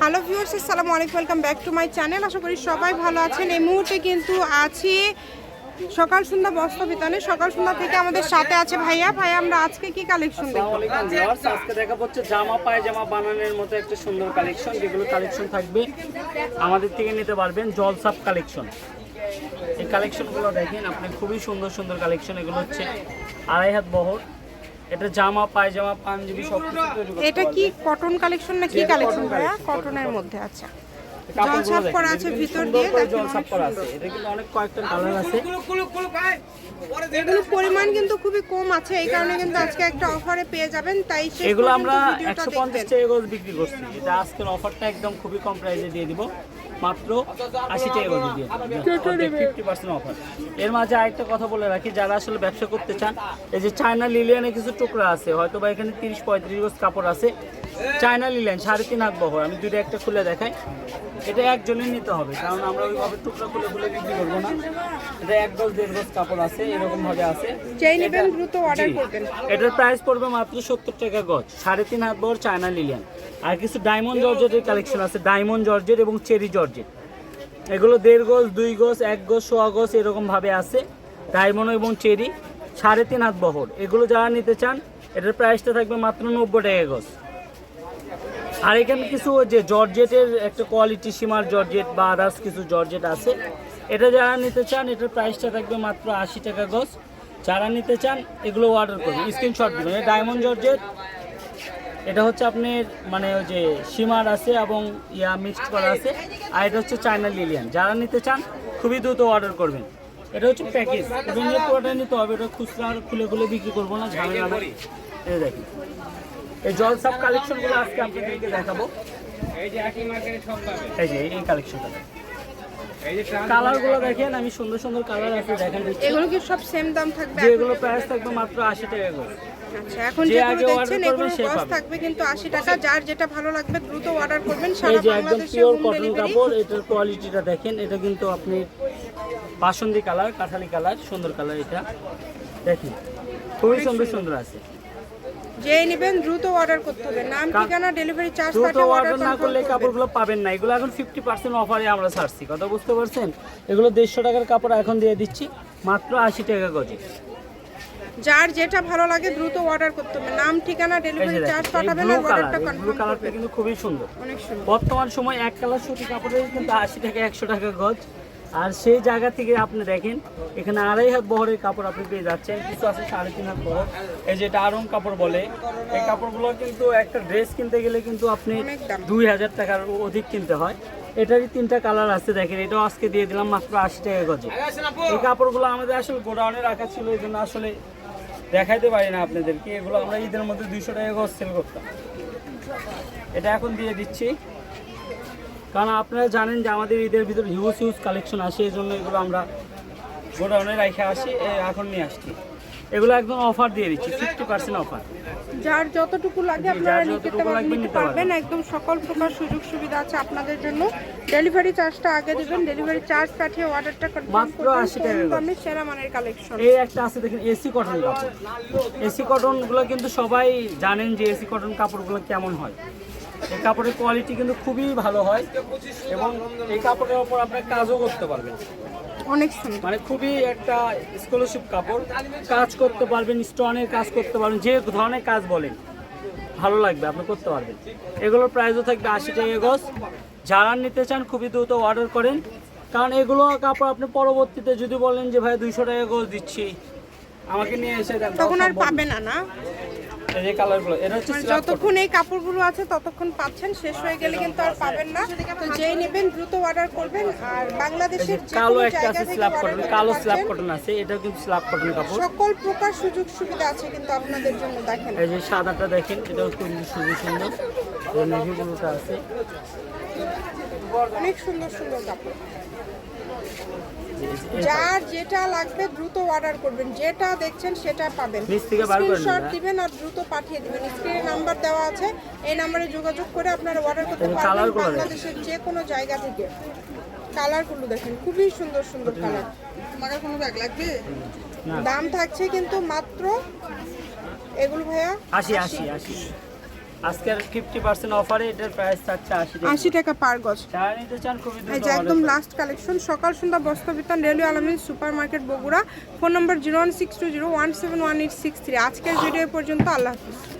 Hello viewers আসসালামু আলাইকুম welcome back to my channel আশা করি সবাই ভালো আছেন। এই মুহূর্তে কিন্তু আছি সকাল সন্ধ্যা বস্ত্র বিতানে সকাল সন্ধ্যা থেকে আমাদের সাথে আছে ভাইয়া। ভাইয়া, আমরা আজকে কি কালেকশন দেখব? আজকে দেখা হচ্ছে জামা, পায়জামা, বানানোর মতো একটা সুন্দর কালেকশন যেগুলো কালেকশন থাকবে। আমাদের থেকে নিতে পারবেন জলসাপ কালেকশন এই কালেকশনগুলো দেখেন, আপনি খুবই সুন্দর সুন্দর কালেকশন এগুলো হচ্ছে আড়াই হাত বহর। এটা জামা পায়জামা পাঞ্জাবি সব কিছু তৈরি করতে এটা কি কটন কালেকশন না কি কালেকশন ভাইয়া? কটনের মধ্যে আচ্ছা। কাপড়গুলো জলছাপ করা আছে ভিতর দিয়ে করে দেখেন করা আছে। এটা কিন্তু অনেক কয়েকটা কালার আছে। এগুলো পরিমাণ কিন্তু খুবই কম আছে। এই কারণে কিন্তু আজকে একটা অফারে পেয়ে যাবেন। তাই এগুলো আমরা ভিডিওটা একশো পঞ্চাশ দেখবেন। টাকা গজ বিক্রি করছি। এটা আজকের অফারটা একদম খুবই কম প্রাইসে দিয়ে দিব। মাত্র আশি টাকা করে দিয়ে ফিফটি পার্সেন্ট অফার এর মাঝে আরেকটা কথা বলে রাখি যারা আসলে ব্যবসা করতে চান এই যে চায়না লিলিয়ানে কিছু টুকরা আছে হয়তো বা এখানে তিরিশ পঁয়ত্রিশ গজ কাপড় আছে চায়না লিলিয়ান সাড়ে তিন হাত বহর। আমি দুটো একটা খুলে দেখাই। এটা একজনের নিতে হবে কারণ আমরা ওইভাবে টুকরা খুলে খুলে বিক্রি করব না। এটা এক গজ দেড় গজ কাপড় আছে এরকম ভাবে আছে দ্রুত অর্ডার করবেন। এটার প্রাইস পড়বে মাত্র সত্তর টাকা গজ সাড়ে তিন হাত বহর চায়না লিলিয়ান আর কিছু ডায়মন্ড জর্জেটের কালেকশন আছে ডায়মন্ড জর্জেট এবং চেরি জর্জেট এগুলো দেড় গজ দুই গজ এক গজ সোয়া গজ এরকম ভাবে আছে। ডায়মন্ড এবং চেরি সাড়ে তিন হাত বহর। এগুলো যারা নিতে চান এটার প্রাইসটা থাকবে মাত্র নব্বই টাকা গজ। আর এখানে কিছু যে জর্জেটের একটা কোয়ালিটি সীমার জর্জেট বা আদার্স কিছু জর্জেট আছে। এটা যারা নিতে চান, এটার প্রাইসটা থাকবে মাত্র আশি টাকা গজ। যারা নিতে চান, এগুলো অর্ডার করবেন স্ক্রিনশট দিবেন। এটা ডায়মন্ড জর্জেট, এটা হচ্ছে আপনার মানে ওই যে সীমার আছে এবং ইয়া মিক্সড করা আছে। আর এটা হচ্ছে চায়না লিলিয়ান যারা নিতে চান, খুবই দ্রুত অর্ডার করবেন। এটা হচ্ছে প্যাকেজ এটা নিয়ে পুরোটা নিতে হবে, এটা খুচরা খুলে খুলে বিক্রি করব না, ঝামেলা এটা দেখি এই জলসাপ কালেকশনগুলো আজকে আপনাদেরকে দেখাবো। এই যে এই কালেকশনটা কালারগুলো দেখেন আমি সুন্দর সুন্দর কালার আছে দেখেন এগুলো কি সব সেম দাম থাকবে প্রাইস থাকবে মাত্র আশি টাকা করে। আচ্ছা এখন যে যেগুলো আগে দেখছেন এগুলো কস্ট থাকবে কিন্তু আশি টাকা। যার যেটা ভালো লাগবে দ্রুত অর্ডার করবেন। এই সারা বাংলাদেশে হোম কটন ডেলিভারি কাপড় এটার কোয়ালিটিটা দেখেন। এটা কিন্তু আপনি বাসন্তী কালার কাঁঠালি কালার সুন্দর কালার এটা। দেখেন খুবই সুন্দর সুন্দর আছে। যেই নেবেন দ্রুত অর্ডার করতে হবে। নাম ঠিকানা ডেলিভারি চার্জ দ্রুত অর্ডার না করলে কাপড়গুলো পাবেন না। এগুলো এখন ফিফটি পার্সেন্ট অফারে আমরা ছাড়ছি। কথা বুঝতে পারছেন? এগুলো দেড়শো টাকার কাপড় এখন দিয়ে দিচ্ছি। মাত্র আশি টাকা গজে। যার যেটা ভালো লাগে দ্রুত অর্ডার করতে হবে। নাম ঠিকানা ডেলিভারি চার্জ পাঠাবেন আর অর্ডারটা কনফার্ম কালারটা কিন্তু খুবই সুন্দর। অনেক সুন্দর। বর্তমান সময় এক কালার সুতি কাপড়ের কিন্তু আশি টাকা একশো টাকা গজ। আর সেই জায়গা থেকে আপনি দেখেন এখানে আড়াই হাত বহরের কাপড় আপনি পেয়ে যাচ্ছেন কিছু আছে সাড়ে তিন হাত বহর। এই যেটা আরং কাপড় বলে এই কাপড়গুলো কিন্তু একটা ড্রেস কিনতে গেলে কিন্তু আপনি দুই হাজার টাকার অধিক কিনতে হয়। এটারই তিনটা কালার আছে দেখেন এটাও আজকে দিয়ে দিলাম মাত্র আশি টাকা গজে। এই কাপড়গুলো আমাদের আসলে গোডাউনে রাখা ছিল এই জন্য আসলে দেখাইতে পারি না আপনাদেরকে। এগুলো আমরা ঈদের মধ্যে দুইশো টাকা গজ সেল করতাম। এটা এখন দিয়ে দিচ্ছি। কারণ আপনারা জানেন যে আমাদের ঈদের ভিতর হিউজ হিউজ কালেকশন আসে এই জন্য এগুলো আমরা গোডাউনে রেখে আসি এখন নিয়ে আসছি। এগুলো একদম অফার দিয়ে দিচ্ছি ফিফটি পার্সেন্ট অফার যার যতটুকু লাগে আপনারা নিতে পারবেন। একদম সকল প্রকার সুযোগ সুবিধা আছে আপনাদের জন্য। ডেলিভারি চার্জটা আগে দিবেন ডেলিভারি চার্জ পাঠিয়ে অর্ডারটা কনফার্ম মাত্র করবেন। 80 টাকা। দামে সেরা মানের কালেকশন এই একটা আছে দেখেন এসি কটন কাপড়। এসি কটনগুলো কিন্তু সবাই জানেন যে এসি কটন কাপড়গুলো কেমন হয়। এই কাপড়ের কোয়ালিটি কিন্তু খুবই ভালো হয় এবং এই কাপড়ের ওপর আপনি কাজও করতে পারবেন। অনেক সুন্দর। মানে খুবই একটা স্কলারশিপ কাপড়। কাজ করতে পারবেন স্টোনের কাজ করতে পারবেন যে ধরনের কাজ বলেন। ভালো লাগবে আপনি করতে পারবেন। এগুলোর প্রাইসও থাকবে আশি টাকা গজ। যারা নিতে চান খুবই দ্রুত অর্ডার করেন। কারণ এগুলো কাপড় আপনি পরবর্তীতে যদি বলেন যে ভাই দুইশো টাকা গজ দিচ্ছি আমাকে নিয়ে এসে দেন তখন আর পাবে। না না? এই কালারগুলো এটা হচ্ছে মানে যতক্ষণ এই কাপড়গুলো আছে ততক্ষণ পাচ্ছেন শেষ হয়ে গেলে কিন্তু আর পাবেন না। তো যেই নেবেন দ্রুত অর্ডার করবেন। আর বাংলাদেশের কালো একটা আছে স্ল্যাব কটন কালো স্ল্যাব কটন আছে এটাও কিন্তু স্ল্যাব কটন কাপড়। সকল প্রকার সুযোগ সুবিধা আছে কিন্তু আপনাদের জন্য দেখেন। এই যে সাদাটা দেখেন এটাও খুব সুন্দর সুন্দর। এই নেভি আছে। অনেক সুন্দর সুন্দর কাপড়। যার যেটা লাগবে দ্রুত অর্ডার করবেন। যেটা দেখছেন সেটা পাবেন। স্ক্রিনশট দিবেন আর দ্রুত পাঠিয়ে দিবেন। স্ক্রিনে নাম্বার দেওয়া আছে এই নাম্বারে যোগাযোগ করে আপনারা অর্ডার করতে পারবেন। বাংলাদেশের যে কোনো জায়গা থেকে। কালারগুলো দেখেন খুবই সুন্দর সুন্দর কালার তোমার কোনো ব্যাগ লাগবে? দাম থাকছে কিন্তু মাত্র এগুলো ভাইয়া আশি আশি। আশি। আজকের ফিফটি পার্সেন্ট অফারে এটার প্রাইস থাকছে আশি টাকা। আশি টাকা পার গজ। যারা নিতে চান খুবই দ্রুত যে একদম লাস্ট কালেকশন সকাল সন্ধ্যা বস্ত্র বিতান railway Almin super market Bogura. Phone number zero one six two zero one seven one eight six three আজকের ভিডিও পর্যন্ত আল্লাহ হাফিজ।